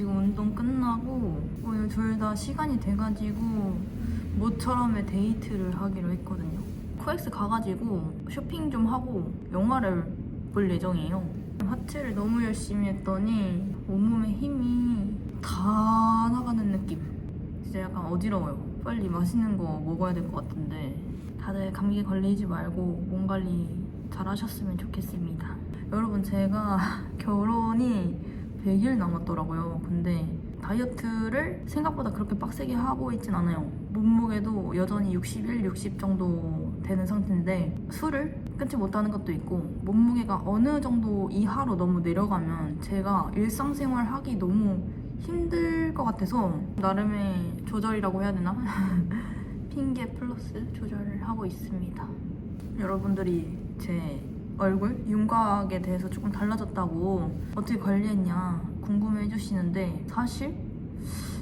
지금 운동 끝나고 오늘 둘다 시간이 돼가지고 모처럼의 데이트를 하기로 했거든요. 코엑스 가가지고 쇼핑 좀 하고 영화를 볼 예정이에요. 하체를 너무 열심히 했더니 온몸에 힘이 다 나가는 느낌. 진짜 약간 어지러워요. 빨리 맛있는 거 먹어야 될 것 같은데 다들 감기 걸리지 말고 몸 관리 잘 하셨으면 좋겠습니다. 여러분 제가 결혼이 100일 남았더라고요. 근데 다이어트를 생각보다 그렇게 빡세게 하고 있진 않아요. 몸무게도 여전히 61, 60 정도 되는 상태인데 술을 끊지 못하는 것도 있고 몸무게가 어느 정도 이하로 너무 내려가면 제가 일상생활 하기 너무 힘들 것 같아서 나름의 조절이라고 해야 되나? 핑계 플러스 조절을 하고 있습니다. 여러분들이 제 얼굴 윤곽에 대해서 조금 달라졌다고 어떻게 관리했냐 궁금해 해주시는데 사실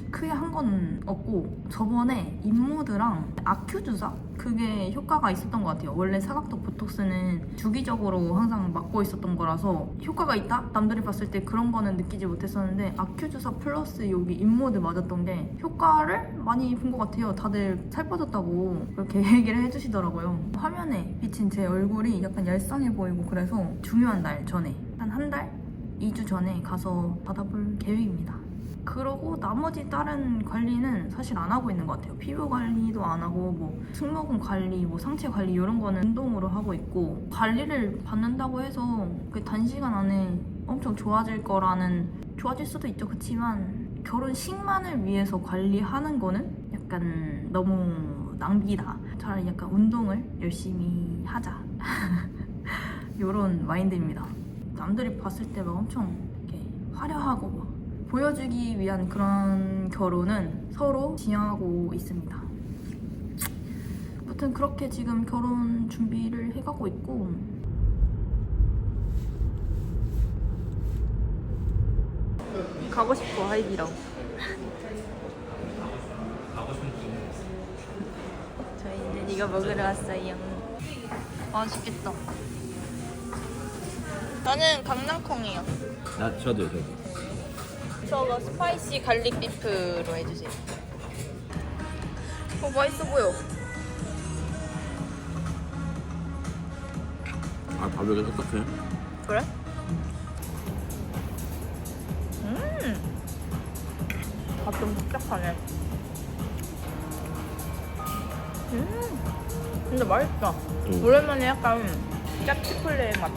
크게 한 건 없고 저번에 인모드랑 아큐 주사 그게 효과가 있었던 것 같아요 원래 사각턱 보톡스는 주기적으로 항상 맞고 있었던 거라서 효과가 있다? 남들이 봤을 때 그런 거는 느끼지 못했었는데 아큐 주사 플러스 여기 인모드 맞았던 게 효과를 많이 본 것 같아요 다들 살 빠졌다고 그렇게 얘기를 해주시더라고요 화면에 비친 제 얼굴이 약간 얄쌍해 보이고 그래서 중요한 날 전에 한 한 달? 2주 전에 가서 받아볼 계획입니다 그러고 나머지 다른 관리는 사실 안 하고 있는 것 같아요. 피부 관리도 안 하고 뭐 승모근 관리, 뭐 상체 관리 이런 거는 운동으로 하고 있고 관리를 받는다고 해서 그 단시간 안에 엄청 좋아질 거라는 좋아질 수도 있죠. 그렇지만 결혼식만을 위해서 관리하는 거는 약간 너무 낭비다. 차라리 약간 운동을 열심히 하자. 이런 마인드입니다. 남들이 봤을 때 막 엄청 화려하고 막 보여주기 위한 그런 결혼은 서로 지향하고 있습니다. 아무튼 그렇게 지금 결혼 준비를 해가고 있고. 가고 싶어 하이디랑. 저희 이제 이거 먹으러 왔어요 맛있겠다. 저는 강낭콩이요. 나 저도 저도. 저거 스파이시 갈릭 비프로 해주세요. 어 맛있어 보여. 아 밥이 왜 딱딱해? 그래? 음. 밥좀 뻑뻑하네. 음. 근데 맛있다. 응. 오랜만에 약간 짭치플레 맛.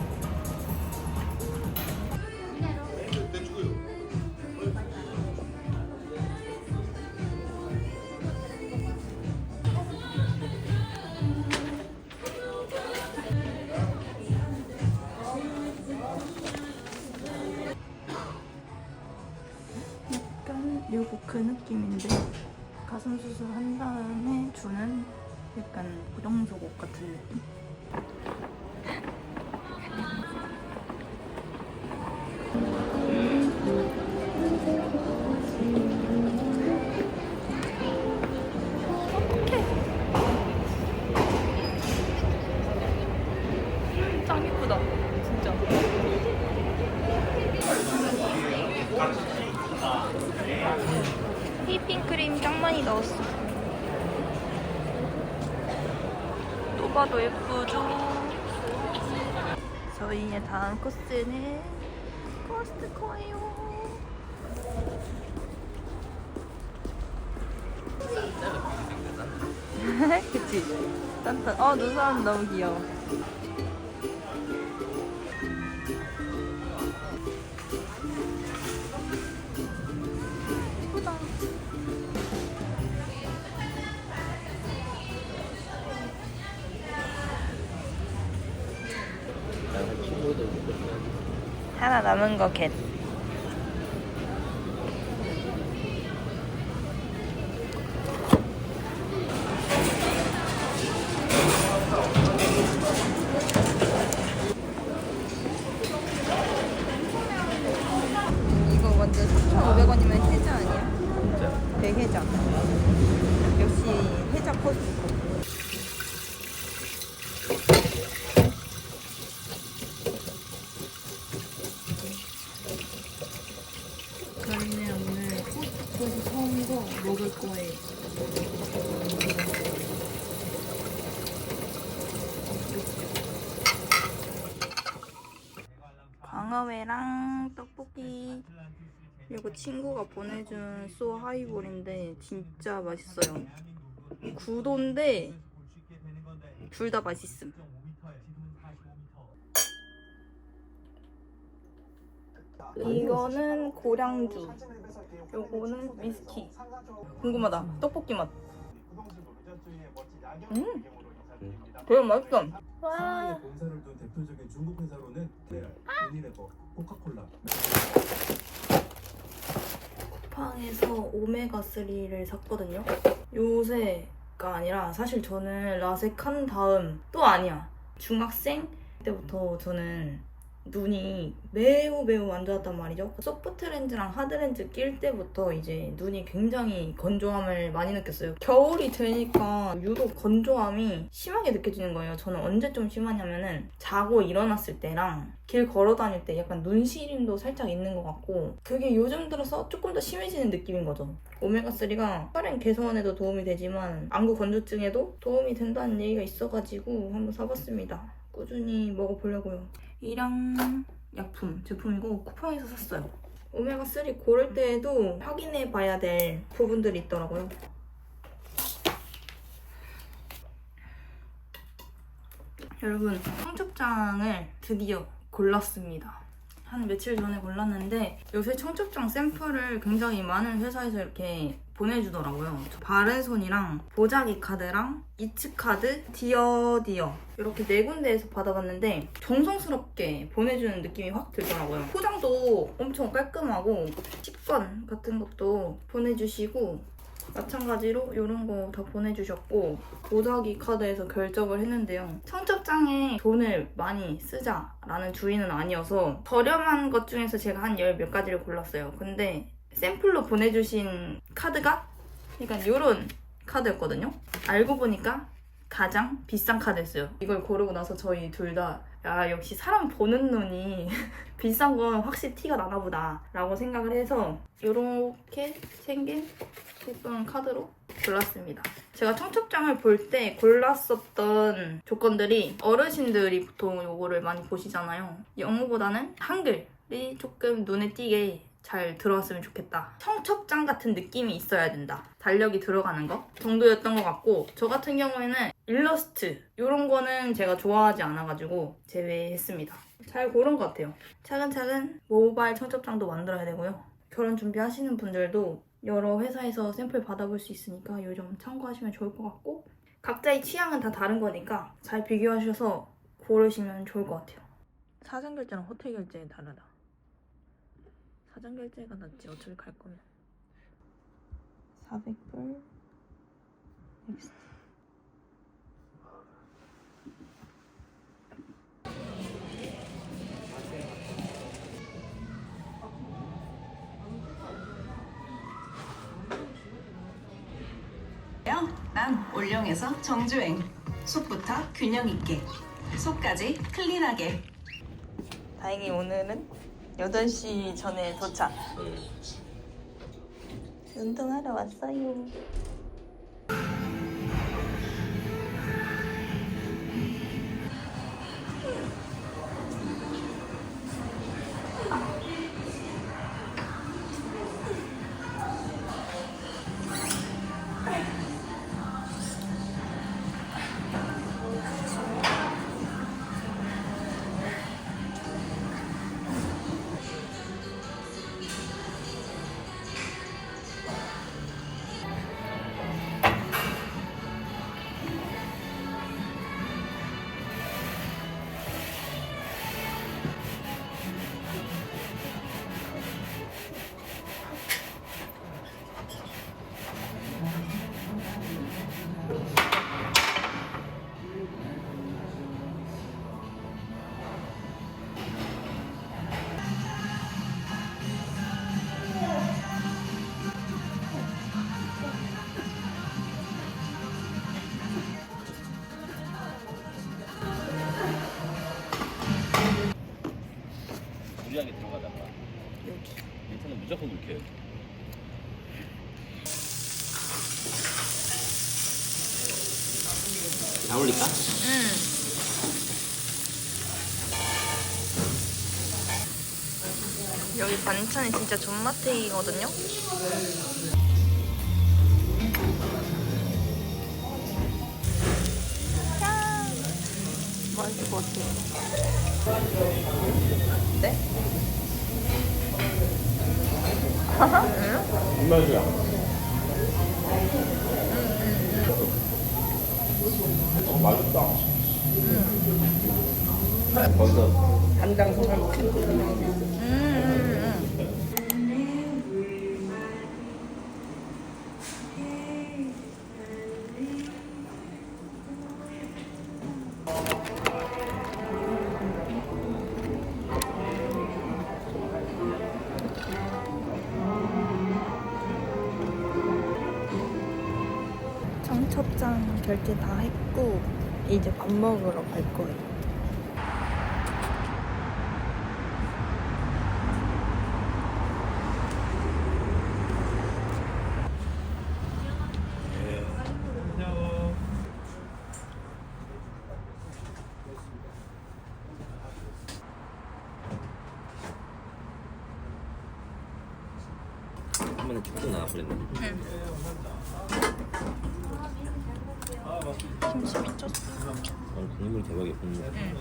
코스는 코스트코예요. 그치? 딴딴. 어, 눈사람 너무 귀여워. 하나 남은 거 겟. 이거 완전 3,500원이면 해자 아니야? 진짜. 대해자. 역시 해자 코스트코. 저희는 해서 먹을 거예요. 광어회랑 떡볶이 그리고 친구가 보내준 소 하이볼인데 진짜 맛있어요. 구도인데 둘 다 맛있음. 이거는 고량주, 요거는 위스키. 궁금하다. 떡볶이 맛. 음, 되게 맛있어. 와. 본사를 둔 대표적인 중국 회사로는 레알, 유니레버, 코카콜라, 쿠팡에서 오메가 3를 샀거든요. 요새가 아니라 사실 저는 라섹 한 다음 또 아니야. 중학생 때부터 저는 눈이 매우 매우 안 좋았단 말이죠. 소프트 렌즈랑 하드 렌즈 낄 때부터 이제 눈이 굉장히 건조함을 많이 느꼈어요. 겨울이 되니까 유독 건조함이 심하게 느껴지는 거예요. 저는 언제 좀 심하냐면은 자고 일어났을 때랑 길 걸어 다닐 때 약간 눈 시림도 살짝 있는 것 같고 그게 요즘 들어서 조금 더 심해지는 느낌인 거죠. 오메가3가 혈행 개선에도 도움이 되지만 안구 건조증에도 도움이 된다는 얘기가 있어가지고 한번 사봤습니다. 꾸준히 먹어보려고요. 이랑 약품 제품이고 쿠팡에서 샀어요. 오메가3 고를 때에도 확인해 봐야 될 부분들이 있더라고요. 여러분 청첩장을 드디어 골랐습니다. 한 며칠 전에 골랐는데 요새 청첩장 샘플을 굉장히 많은 회사에서 이렇게 보내주더라고요. 저 바른손이랑 보자기 카드랑 이츠 카드, 디어 디어 이렇게 네 군데에서 받아봤는데 정성스럽게 보내주는 느낌이 확 들더라고요. 포장도 엄청 깔끔하고 식권 같은 것도 보내주시고 마찬가지로 이런 거 다 보내주셨고 보자기 카드에서 결정을 했는데요. 청첩장에 돈을 많이 쓰자라는 주의는 아니어서 저렴한 것 중에서 제가 한 열 몇 가지를 골랐어요. 근데 샘플로 보내주신 카드가 약간 이런 카드였거든요. 알고 보니까 가장 비싼 카드였어요. 이걸 고르고 나서 저희 둘 다 야 역시 사람 보는 눈이 비싼 건 확실히 티가 나나 보다 라고 생각을 해서 이렇게 생긴 예쁜 카드로 골랐습니다. 제가 청첩장을 볼 때 골랐었던 조건들이 어르신들이 보통 요거를 많이 보시잖아요. 영어보다는 한글이 조금 눈에 띄게 잘 들어갔으면 좋겠다. 청첩장 같은 느낌이 있어야 된다. 달력이 들어가는 거 정도였던 것 같고 저 같은 경우에는 일러스트 이런 거는 제가 좋아하지 않아가지고 제외했습니다. 잘 고른 것 같아요. 차근차근 모바일 청첩장도 만들어야 되고요. 결혼 준비하시는 분들도 여러 회사에서 샘플 받아볼 수 있으니까 요점 참고하시면 좋을 것 같고 각자의 취향은 다 다른 거니까 잘 비교하셔서 고르시면 좋을 것 같아요. 사전 결제랑 호텔 결제는 다르다. 사전 결제가 낫지 어차피 갈 거면. 400불 넥스트. 난 올영에서 정주행. 속부터 균형 있게, 속까지 클린하게. 다행히 오늘은 8시 전에 도착. 운동하러 왔어요. 반찬이 진짜 존맛탱이거든요. 짠! 맛있을 것 같아요. 네? 응? 입맛이야. 어, 맛있다. 거기서 한장 소갈 음, 음, 결제 다 했고 이제 밥 먹으러 갈 거예요. 한 번에 쭉쭉 나와버렸네. 김치 미쳤어. 어, 국물 대박 예쁜데. 응.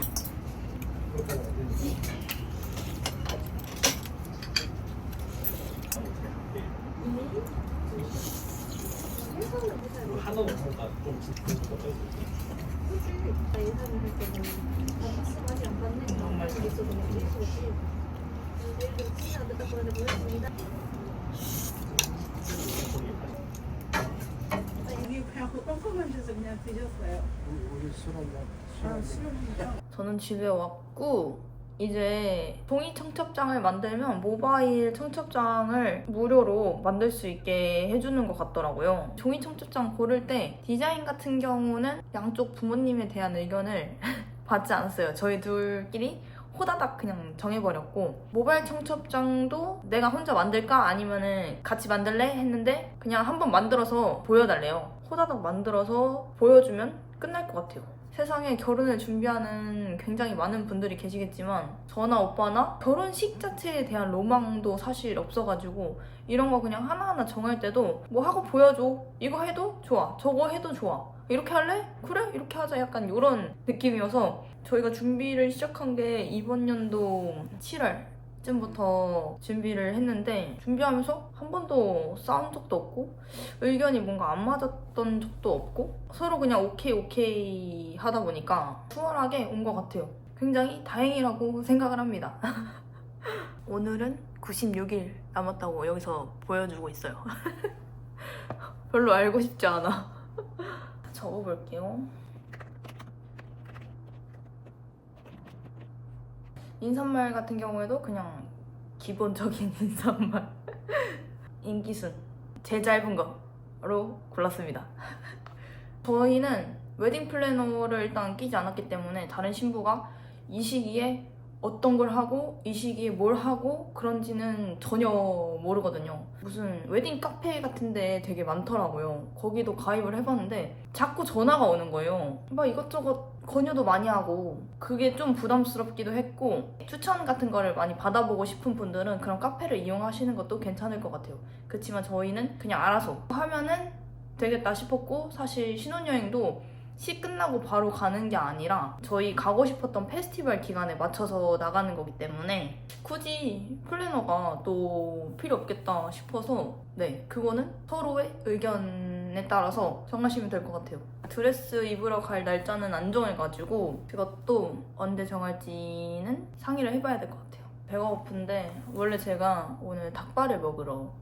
저는 집에 왔고 이제 종이 청첩장을 만들면 모바일 청첩장을 무료로 만들 수 있게 해주는 것 같더라고요. 종이 청첩장 고를 때 디자인 같은 경우는 양쪽 부모님에 대한 의견을 받지 않았어요. 저희 둘끼리 호다닥 그냥 정해버렸고 모바일 청첩장도 내가 혼자 만들까 아니면은 같이 만들래 했는데 그냥 한번 만들어서 보여달래요. 호다닥 만들어서 보여주면 끝날 것 같아요. 세상에 결혼을 준비하는 굉장히 많은 분들이 계시겠지만 저나 오빠나 결혼식 자체에 대한 로망도 사실 없어가지고 이런 거 그냥 하나하나 정할 때도 뭐 하고 보여줘 이거 해도 좋아 저거 해도 좋아 이렇게 할래? 그래? 이렇게 하자 약간 이런 느낌이어서 저희가 준비를 시작한 게 이번 연도 7월 쯤부터 준비를 했는데 준비하면서 한 번도 싸운 적도 없고 의견이 뭔가 안 맞았던 적도 없고 서로 그냥 오케이 오케이 하다 보니까 수월하게 온 것 같아요. 굉장히 다행이라고 생각을 합니다. 오늘은 96일 남았다고 여기서 보여주고 있어요. 별로 알고 싶지 않아. 적어볼게요. 인사말 같은 경우에도 그냥 기본적인 인사말. 인기순. 제일 짧은 거로 골랐습니다. 저희는 웨딩 플래너를 일단 끼지 않았기 때문에 다른 신부가 이 시기에 어떤 걸 하고 이 시기에 뭘 하고 그런지는 전혀 모르거든요. 무슨 웨딩 카페 같은데 되게 많더라고요. 거기도 가입을 해봤는데 자꾸 전화가 오는 거예요. 막 이것저것 권유도 많이 하고 그게 좀 부담스럽기도 했고 추천 같은 거를 많이 받아보고 싶은 분들은 그런 카페를 이용하시는 것도 괜찮을 것 같아요. 그렇지만 저희는 그냥 알아서 하면은 되겠다 싶었고 사실 신혼여행도 시 끝나고 바로 가는 게 아니라 저희 가고 싶었던 페스티벌 기간에 맞춰서 나가는 거기 때문에 굳이 플래너가 또 필요 없겠다 싶어서 네 그거는 서로의 의견 에 따라서 정하시면 될 것 같아요 드레스 입으러 갈 날짜는 안 정해가지고 그것도 언제 정할지는 상의를 해봐야 될 것 같아요 배가 고픈데 원래 제가 오늘 닭발을 먹으러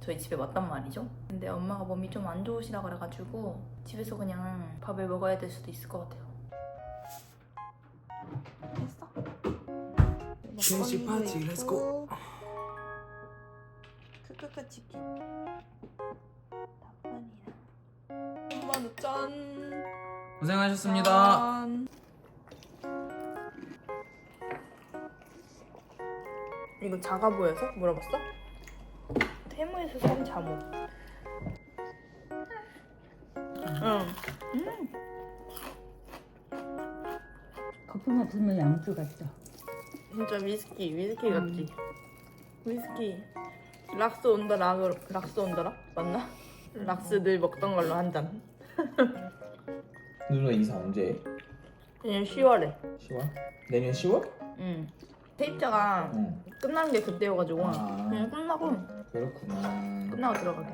저희 집에 왔단 말이죠. 근데 엄마가 몸이 좀 안 좋으시다 그래가지고 집에서 그냥 밥을 먹어야 될 수도 있을 것 같아요. 됐어? 춘시 파티, go. 크크크 치킨. 엄마는 짠. 고생하셨습니다. 짠. 이거 작아 보여서 물어봤어? 테무에서 산 잠옷. 응. 음. 거품 없으면 양주 같죠? 진짜 위스키 위스키 같지? 위스키 락스 온더 락 락스 온더라 맞나? 락스 늘 먹던 걸로 한 잔. 누나 이사 언제 해? 그냥 10월에. 10월? 내년 10월? 응. 세입자가 응 끝난 게 그때여가지고 아. 그냥 끝나고 그렇구나 끝나고 들어가게.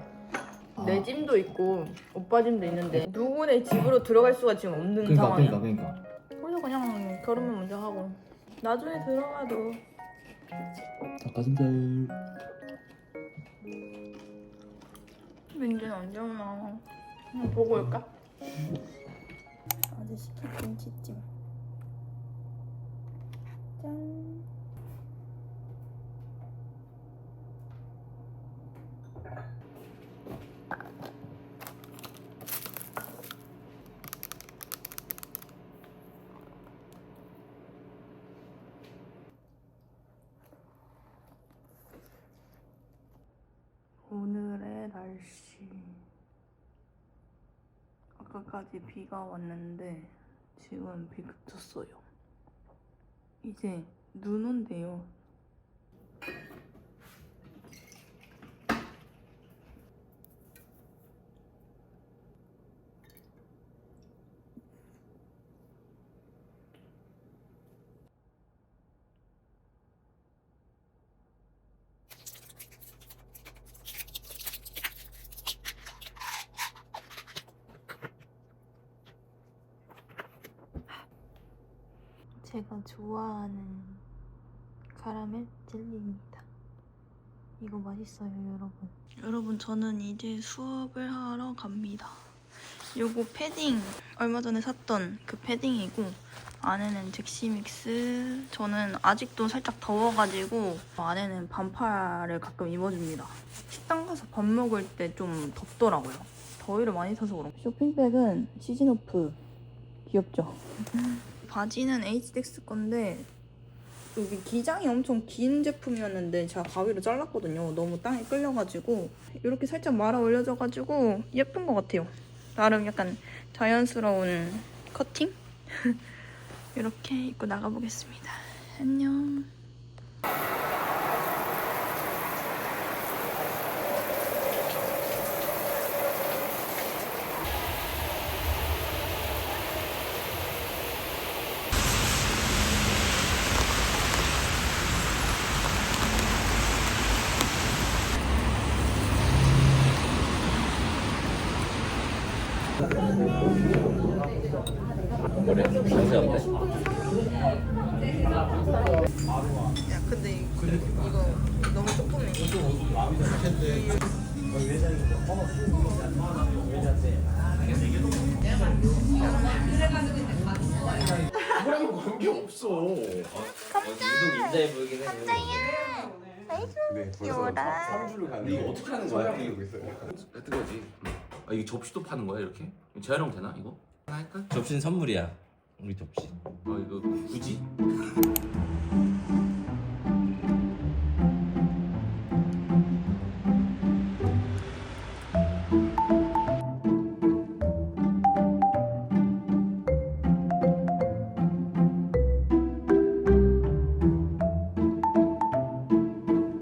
아. 내 짐도 있고 오빠 짐도 있는데 누구네 집으로 들어갈 수가 지금 없는 그러니까 상황이야. 그러니까 그러니까 그래서 그냥 결혼만 먼저 하고 나중에 들어가도 닭가슴살 민지는 언제 오나. 한번 보고 올까? 어제 시킨 김치찜. 짠 아까까지 비가 왔는데 지금 비 그쳤어요. 이제 눈 온대요 제가 좋아하는 카라멜 젤리입니다. 이거 맛있어요, 여러분. 여러분, 저는 이제 수업을 하러 갑니다. 요거 패딩 얼마 전에 샀던 그 패딩이고 안에는 잭시믹스 저는 아직도 살짝 더워가지고 안에는 반팔을 가끔 입어줍니다. 식당 가서 밥 먹을 때 좀 덥더라고요. 더위를 많이 타서 그런 쇼핑백은 시즌오프 귀엽죠? 바지는 HDX 건데 여기 기장이 엄청 긴 제품이었는데 제가 가위로 잘랐거든요. 너무 땅에 끌려가지고 이렇게 살짝 말아 올려져가지고 예쁜 것 같아요. 나름 약간 자연스러운 커팅? 이렇게 입고 나가보겠습니다. 안녕. 관계 없어 유독 인자해 보이긴 해 귀여워라. 근데 이거 어떻게 하는 거야? 어떤 거지? 아 이게 접시도 파는 거야 이렇게? 재활용 되나 이거? 하나 할까? 접시는 선물이야 우리 접시 어 이거 굳이?